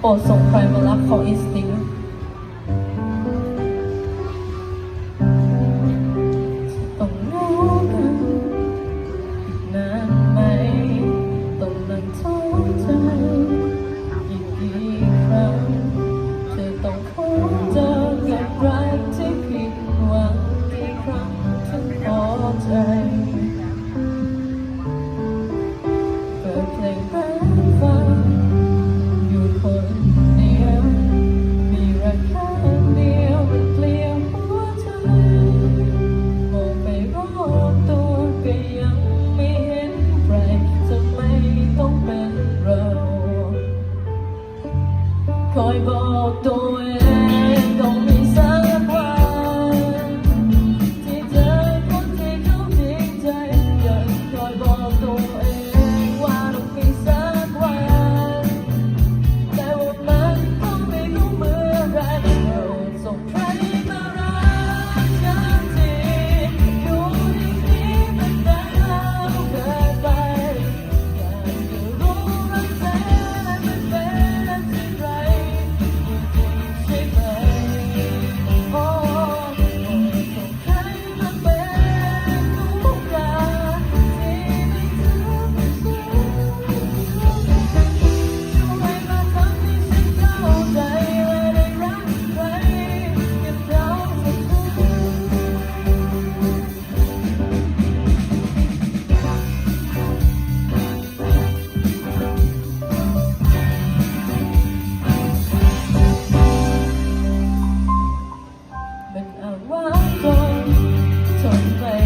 โปรดส่งใครมารับของอิสติก ไว้ก่นทนไป